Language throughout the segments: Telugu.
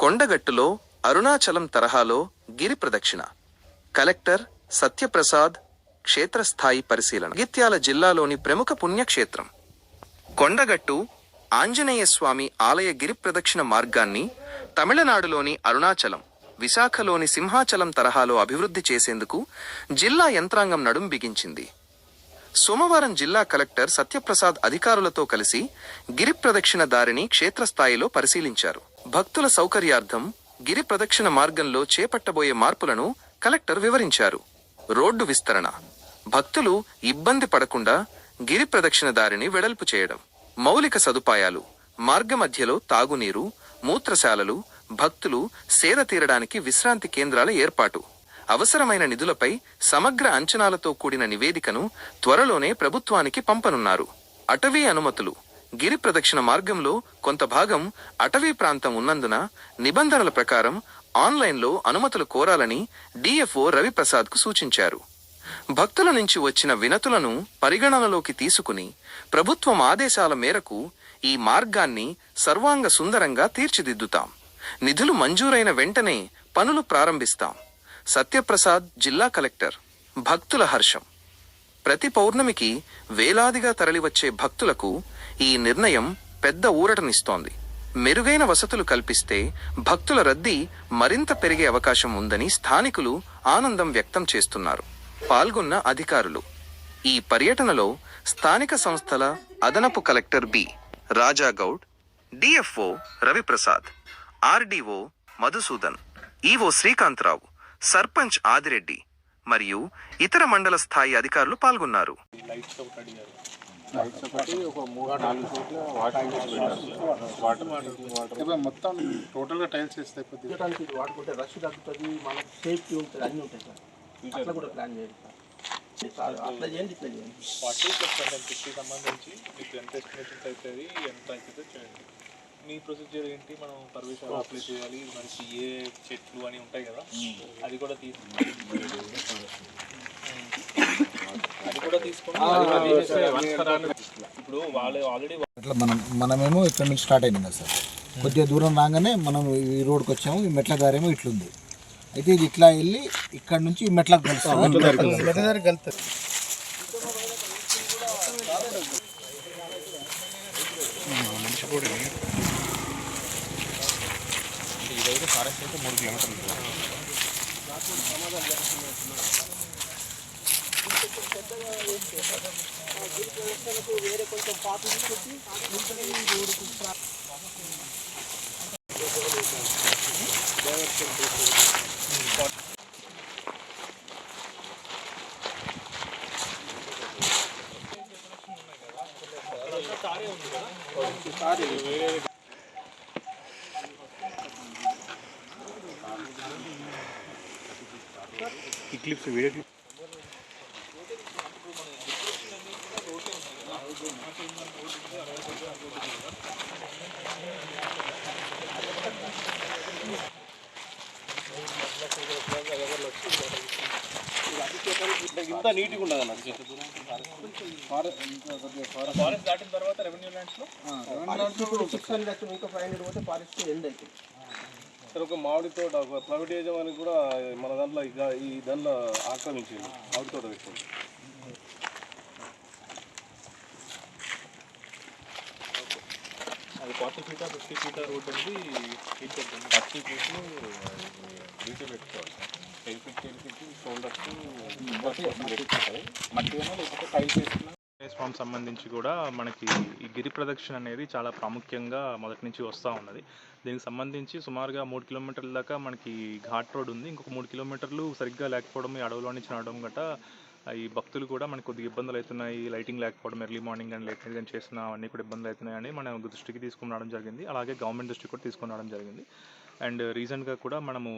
కొండగట్టులో అరుణాచలం తరహాలో గిరి ప్రదక్షిణ. కలెక్టర్ సత్యప్రసాద్ క్షేత్రస్థాయి పరిశీలన. గిత్యాల జిల్లాలోని ప్రముఖ పుణ్యక్షేత్రం. కొండగట్టు ఆంజనేయ స్వామి ఆలయ గిరి ప్రదక్షిణ మార్గాన్ని తమిళనాడులోని అరుణాచలం విశాఖలోని సింహాచలం తరహాలో అభివృద్ధి చేసేందుకు జిల్లా యంత్రాంగం నడుం బిగించింది. సోమవారం జిల్లా కలెక్టర్ సత్యప్రసాద్ అధికారులతో కలిసి గిరి ప్రదక్షిణ దారిని క్షేత్రస్థాయిలో పరిశీలించారు. భక్తుల సౌకర్యార్థం గిరి ప్రదక్షిణ మార్గంలో చేపట్టబోయే మార్పులను కలెక్టర్ వివరించారు. రోడ్డు విస్తరణ. భక్తులు ఇబ్బంది పడకుండా గిరి ప్రదక్షిణ దారిని వెడల్పు చేయడం. మౌలిక సదుపాయాలు మార్గ మధ్యలో తాగునీరు మూత్రశాలలు భక్తులు సేద తీరడానికి విశ్రాంతి కేంద్రాల ఏర్పాటు. అవసరమైన నిధులపై సమగ్ర అంచనాలతో కూడిన నివేదికను త్వరలోనే ప్రభుత్వానికి పంపనున్నారు. అటవీ అనుమతులు. గిరి ప్రదక్షిణ మార్గంలో కొంత భాగం అటవీ ప్రాంతం ఉన్నందున నిబంధనల ప్రకారం ఆన్లైన్లో అనుమతులు కోరాలని డిఎఫ్ఓ రవిప్రసాద్కు సూచించారు. భక్తుల నుంచి వచ్చిన వినతులను పరిగణనలోకి తీసుకుని ప్రభుత్వం ఆదేశాల మేరకు ఈ మార్గాన్ని సర్వాంగ సుందరంగా తీర్చిదిద్దుతాం. నిధులు మంజూరైన వెంటనే పనులు ప్రారంభిస్తాం. సత్యప్రసాద్ జిల్లా కలెక్టర్. భక్తుల హర్షం. ప్రతి పౌర్ణమికి వేలాదిగా తరలివచ్చే భక్తులకు ఈ నిర్ణయం పెద్ద ఊరటనిస్తోంది. మెరుగైన వసతులు కల్పిస్తే భక్తుల రద్దీ మరింత పెరిగే అవకాశం ఉందని స్థానికులు ఆనందం వ్యక్తం చేస్తున్నారు. పాల్గొన్న అధికారులు. ఈ పర్యటనలో స్థానిక సంస్థల అదనపు collector B. Rajagoud DFO Raviprasad RDO Madhusudan EO Srikantharao sarpanch Adireddy మరియు ఇతర మండల స్థాయి అధికారులు పాల్గొన్నారు. మొత్తం టోటల్గా టైల్స్ వేస్తే వాడుకుంటే రష్ తగ్గుతుంది మనకు సేఫ్టీ ఉంటుంది అన్నీ ఉంటాయి సార్ అట్లా కూడా ప్లాన్ చేయండి సార్ సార్ అట్లా చేయండి ఇట్లా చేయండి ఫార్టీ ప్లస్ వన్ ఫిఫ్టీ సంబంధించి మీకు ఎంత ఎస్టిమేషన్స్ అవుతుంది ఎంత అవుతుందో చేయండి మీ ప్రొసీజర్ ఏంటి? మనం పర్మిషన్ అప్లై చేయాలి. మనకి ఏ చెట్లు అని ఉంటాయి కదా. అది కూడా తీసుకుని అది కూడా తీసుకొని అది కూడా తీసేస్తే వన్స్కరాన్ని ఇప్పుడు వాళ్ళు ఆల్రెడీ అట్లా మనం మనమేమో ఇక్కడ నుంచి స్టార్ట్ అయినాం కదా సార్. కొద్దిగా దూరం రాగానే మనం ఈ రోడ్కి వచ్చాము. ఈ మెట్ల దారేమో ఇట్లుంది. అయితే ఇది ఇట్లా వెళ్ళి ఇక్కడ నుంచి ఈ మెట్లకు కలుస్తాం మెట్ల దారి కలుస్తుంది ఇదైతే ఫారెస్ట్ అయితే మూడు కిలోమీటర్లు వేరే కొంచెం పాత తారే ఉంది కదా తారే ఇంత నీట్గా ఉండదు అన్న ఫారెస్ట్ దాటిన తర్వాత రెవెన్యూ ల్యాండ్స్లో? సిక్స్ హండ్రెడ్ ఇంకా ఫైవ్ హండ్రెడ్ పోతే ఫారెస్ట్ ఎండ్ అవుతుంది. ఇక్కడ ఒక మామిడి తోట ఒక ప్రైవేట్ యజమాని కూడా మన దాంట్లో ఇక ఈ దాంట్లో ఆక్రమించింది మామిడి తోట పెట్టింది అది forty feet fifty feet road అనేది థర్టీ ఫీట్లు డీటీ పెట్టుకోవాలి ten feet ten feet shoulders మట్టి లేకపోతే టైల్స్ వేసుకున్నా ఫామ్ సంబంధించి కూడా మనకి ఈ గిరి ప్రదక్షిణ అనేది చాలా ప్రాముఖ్యంగా మొదటి నుంచి వస్తూ ఉన్నది. దీనికి సంబంధించి సుమారుగా మూడు కిలోమీటర్ల దాకా మనకి ఘాట్ రోడ్ ఉంది. ఇంకొక మూడు కిలోమీటర్లు సరిగ్గా లేకపోవడం ఈ అడవిలో నుంచి నడవడం గట్ట ఈ భక్తులు కూడా మనకు కొద్దిగా ఇబ్బందులు అవుతున్నాయి. లైటింగ్ లేకపోవడం ఎర్లీ మార్నింగ్ కానీ లేట్ నైట్ కానీ చేసిన అవన్నీ కూడా ఇబ్బందులు అవుతున్నాయని మనం దృష్టికి తీసుకుని రావడం జరిగింది. అలాగే గవర్నమెంట్ దృష్టికి కూడా తీసుకుని రావడం జరిగింది. అండ్ రీసెంట్గా కూడా మనము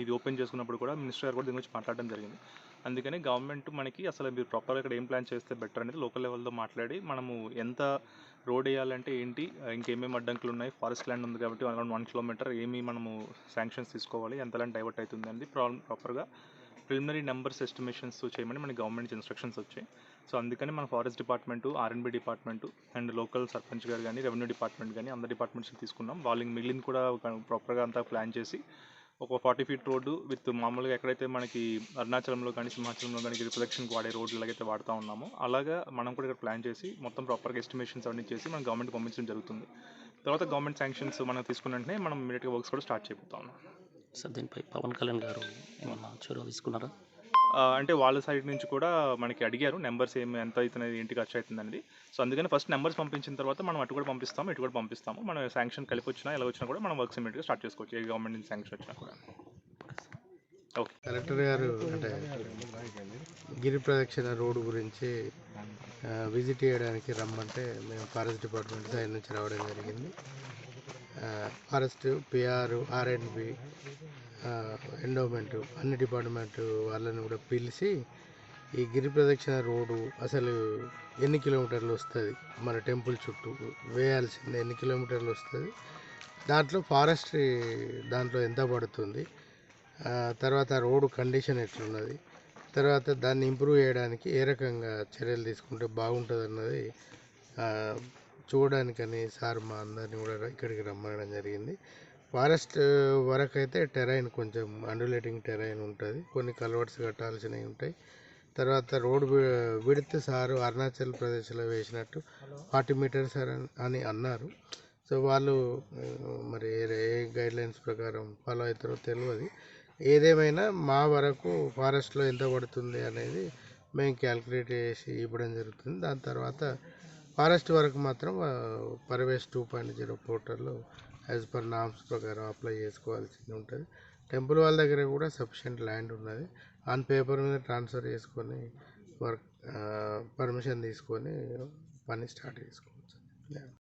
ఇది ఓపెన్ చేసుకున్నప్పుడు కూడా మినిస్టర్ గారు కూడా దీని గురించి మాట్లాడడం జరిగింది. అందుకని గవర్నమెంట్ మనకి అసలు మీరు ప్రాపర్గా ఇక్కడ ఏం ప్లాన్ చేస్తే బెటర్ అనేది లోకల్ లెవెల్తో మాట్లాడి మనము ఎంత రోడ్ వేయాలంటే ఏంటి ఇంకేమేమి అడ్డంకులు ఉన్నాయి ఫారెస్ట్ ల్యాండ్ ఉంది కాబట్టి అరౌండ్ వన్ కిలోమీటర్ ఏమి మనము శాంక్షన్స్ తీసుకోవాలి ఎంత ల్యాండ్ డైవర్ట్ అవుతుంది అనేది ప్రాబ్లం ప్రాపర్గా ప్రిలిమినరీ నెంబర్స్ ఎస్టిమేషన్స్ చేయమని మనకి గవర్నమెంట్ ఇన్స్ట్రక్షన్స్ వచ్చాయి. సో అందుకని మన forest department RNB department and local sarpanch గారు కానీ రెవెన్యూ డిపార్ట్మెంట్ కానీ అందరి డిపార్ట్మెంట్స్ తీసుకున్నాం. వాళ్ళకి మిగిలిన కూడా ప్రాపర్గా అంతా ప్లాన్ చేసి ఒక ఫార్టీ ఫీట్ రోడ్డు విత్ మామూలుగా ఎక్కడైతే మనకి అరుణాచలంలో కానీ సింహాచలంలో కానీ గిరి వాడే రోడ్లు ఎలాగైతే వాడుతూ ఉన్నామో అలాగా మనం కూడా ఇక్కడ ప్లాన్ చేసి మొత్తం ప్రాపర్గా ఎస్టిమేషన్స్ అవన్నీ చేసి మనం గవర్నమెంట్ పంపించడం జరుగుతుంది. తర్వాత గవర్నమెంట్ శాంక్షన్స్ మనం తీసుకున్న వెంటనే మనం ఇమీడియట్గా వర్క్స్ కూడా స్టార్ట్ చేయబోతా ఉన్నాం సార్ దీనిపై పవన్ కళ్యాణ్ గారు ఏమన్నా చొరవ తీసుకున్నారా? అంటే వాళ్ళ సైడ్ నుంచి కూడా మనకి అడిగారు నెంబర్స్ ఏమి ఎంత అవుతున్నది ఏంటి ఖర్చు అవుతుంది అనేది సో అందుకని ఫస్ట్ నెంబర్స్ పంపించిన తర్వాత మనం అటు కూడా పంపిస్తాము ఇటు కూడా పంపిస్తాము. మనం శాంక్షన్ కలిపి వచ్చినా ఎలా వచ్చినా కూడా మనం వర్క్స్ ఇమీడియట్గా స్టార్ట్ చేసుకోవచ్చు ఏ గవర్నమెంట్ నుంచి శాంక్షన్ వచ్చినా కూడా. ఓకే. కలెక్టర్ గారు అంటే గిరి ప్రదక్షిణ రోడ్డు గురించి విజిట్ చేయడానికి రమ్మంటే మేము ఫారెస్ట్ డిపార్ట్మెంట్ సైడ్ నుంచి రావడం జరిగింది. Forest PR R and B endowment అన్ని డిపార్ట్మెంట్ వాళ్ళని కూడా పిలిచి ఈ గిరి ప్రదక్షిణ రోడ్డు అసలు ఎన్ని కిలోమీటర్లు వస్తుంది? మన టెంపుల్ చుట్టూ వేయాల్సింది ఎన్ని కిలోమీటర్లు వస్తుంది? దాంట్లో ఫారెస్ట్ దాంట్లో ఎంత పడుతుంది? తర్వాత రోడ్డు కండిషన్ ఎట్లున్నది? తర్వాత దాన్ని ఇంప్రూవ్ చేయడానికి ఏ రకంగా చర్యలు తీసుకుంటే బాగుంటుంది అన్నది చూడడానికని సార్ మా అందరిని కూడా ఇక్కడికి రమ్మనడం జరిగింది. ఫారెస్ట్ వరకు అయితే టెరైన్ కొంచెం అండులేటింగ్ టెరైన్ ఉంటుంది. కొన్ని కలవర్స్ కట్టాల్సినవి ఉంటాయి. తర్వాత రోడ్ విడితే సారు అరుణాచల్ ప్రదేశ్లో వేసినట్టు ఫార్టీ మీటర్స్ అని అన్నారు. సో వాళ్ళు మరి ఏ- ఏ గైడ్ లైన్స్ ప్రకారం ఫాలో అవుతారో తెలియదు ఏదేమైనా మా వరకు ఫారెస్ట్లో ఎంత పడుతుంది అనేది మేము క్యాల్కులేట్ చేసి ఇవ్వడం జరుగుతుంది. దాని తర్వాత ఫారెస్ట్ వరకు మాత్రం ఆ, టూ పాయింట్ జీరో పోర్టల్లో యాజ్ పర్ నామ్స్ ప్రకారం అప్లై చేసుకోవాల్సింది ఉంటుంది. టెంపుల్ వాళ్ళ దగ్గర కూడా సఫిషియంట్ ల్యాండ్ ఉన్నది. ఆన్ పేపర్ మీద ట్రాన్స్ఫర్ చేసుకొని వర్క్ పర్మిషన్ తీసుకొని పని స్టార్ట్ చేసుకోవచ్చు.